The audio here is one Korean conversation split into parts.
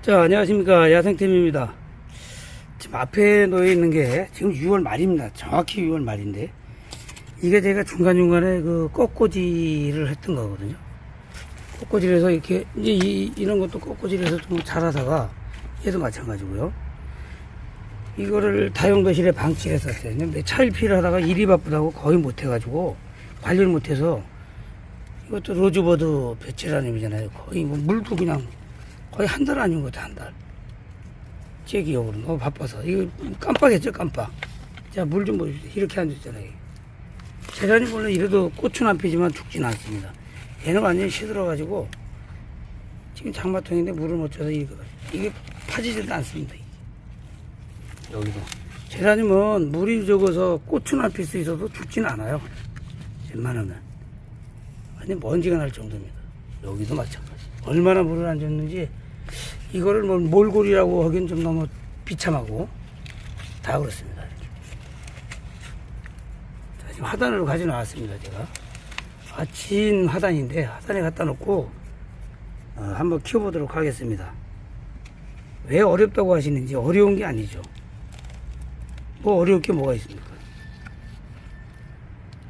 자, 안녕하십니까. 야생템입니다. 지금 앞에 놓여 있는 게 지금 6월 말입니다. 정확히 6월 말인데. 이게 제가 중간중간에 그 꺾고지를 했던 거거든요. 꺾고지를 해서 이렇게, 이제 이, 이런 것도 꺾고지를 해서 좀 자라다가 얘도 마찬가지고요. 이거를 다용도실에 방치를 했었어요. 근데 차일피를 하다가 일이 바쁘다고 거의 못 해가지고 관리를 못해서 이것도 로즈버드 배치라는 의미잖아요. 거의 뭐 물도 그냥 거의 한 달 아닌 것 같아, 한 달. 제 기억으로 너무 바빠서. 이거 깜빡했죠, 깜빡. 자, 물 좀 보십시오. 이렇게 앉았잖아요. 계란이 원래 이래도 꽃은 안 피지만 죽진 않습니다. 얘는 완전히 시들어가지고 지금 장마통인데 물을 못 줘서 이거, 이게 파지지도 않습니다. 여기도. 계란이면 물이 적어서 꽃은 안 필 수 있어도 죽진 않아요. 웬만하면. 완전 먼지가 날 정도입니다. 여기도 마찬가지. 얼마나 물을 안 줬는지 이거를 뭐 몰골이라고 하긴 좀 너무 비참하고 다 그렇습니다. 자, 지금 하단으로 가져 나왔습니다. 제가 아친 하단인데 하단에 갖다 놓고 어, 한번 키워보도록 하겠습니다. 왜 어렵다고 하시는지 어려운 게 아니죠. 뭐 어려울 게 뭐가 있습니까?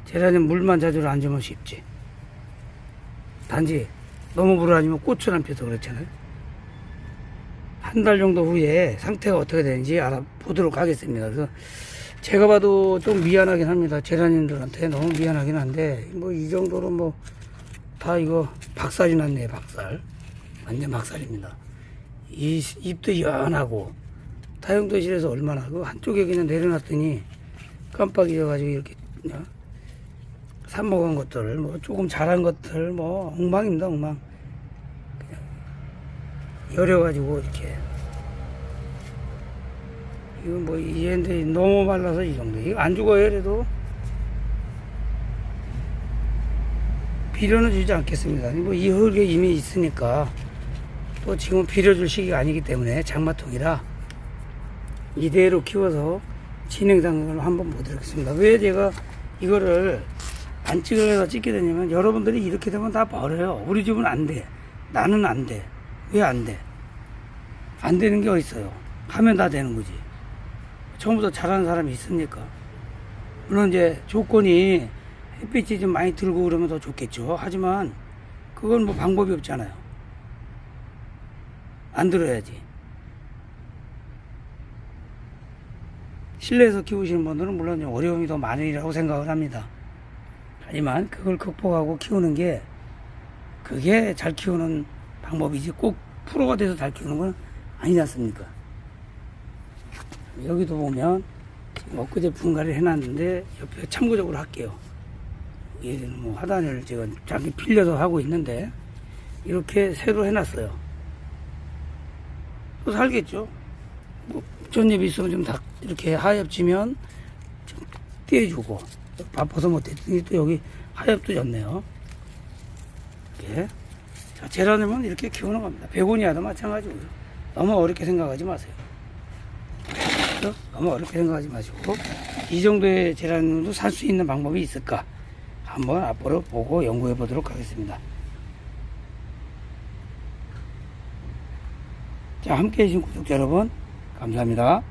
제라늄 물만 자주 안 주면 쉽지. 단지 너무 안 주면 꽃을 안 펴서 그렇잖아요. 한 달 정도 후에 상태가 어떻게 되는지 알아보도록 하겠습니다. 그래서 제가 봐도 좀 미안하긴 합니다. 제라늄들한테 너무 미안하긴 한데 뭐 이 정도로 뭐 다 이거 박살이 났네 박살. 완전 박살입니다. 이 잎도 연하고 다용도실에서 얼마나 그 한쪽에 그냥 내려놨더니 깜빡이져가지고 이렇게 그냥 삽먹은 것들, 뭐 조금 자란 것들, 뭐 엉망입니다, 엉망. 그냥 여려가지고 이렇게. 이거 뭐 이엔데 너무 말라서 이 정도. 이거 안 죽어요, 그래도. 비료는 주지 않겠습니다. 뭐 이 흙에 이미 있으니까 또 지금 비료 줄 시기가 아니기 때문에 장마통이라 이대로 키워서 진행 상황을 한번 보도록 하겠습니다. 왜 제가 이거를 안 찍어서 찍게 되냐면 여러분들이 이렇게 되면 다 버려요. 우리 집은 안 돼. 나는 안 돼. 왜 안 돼? 안 되는 게 어딨어요. 하면 다 되는 거지. 처음부터 잘하는 사람이 있습니까? 물론 이제 조건이 햇빛이 좀 많이 들고 그러면 더 좋겠죠. 하지만 그건 뭐 방법이 없잖아요. 안 들어야지. 실내에서 키우시는 분들은 물론 어려움이 더 많으리라고 생각을 합니다. 하지만 그걸 극복하고 키우는 게 그게 잘 키우는 방법이지 꼭 프로가 돼서 잘 키우는 건 아니지 않습니까? 여기도 보면 지금 엊그제 분갈이를 해놨는데 옆에 참고적으로 할게요. 얘는 뭐 하단을 제가 자기 빌려서 하고 있는데 이렇게 새로 해놨어요. 또 살겠죠. 뭐 전잎 있으면 좀 다 이렇게 하엽 지면 좀 떼주고 바빠서 못했더니 또 여기 하엽도 졌네요. 이렇게 자 제라늄은 이렇게 키우는 겁니다. 베고니아도 마찬가지고요. 너무 어렵게 생각하지 마세요. 너무 어렵게 생각하지 마시고 이 정도의 제라늄도 살 수 있는 방법이 있을까 한번 앞으로 보고 연구해 보도록 하겠습니다. 자 함께 해 주신 구독자 여러분 감사합니다.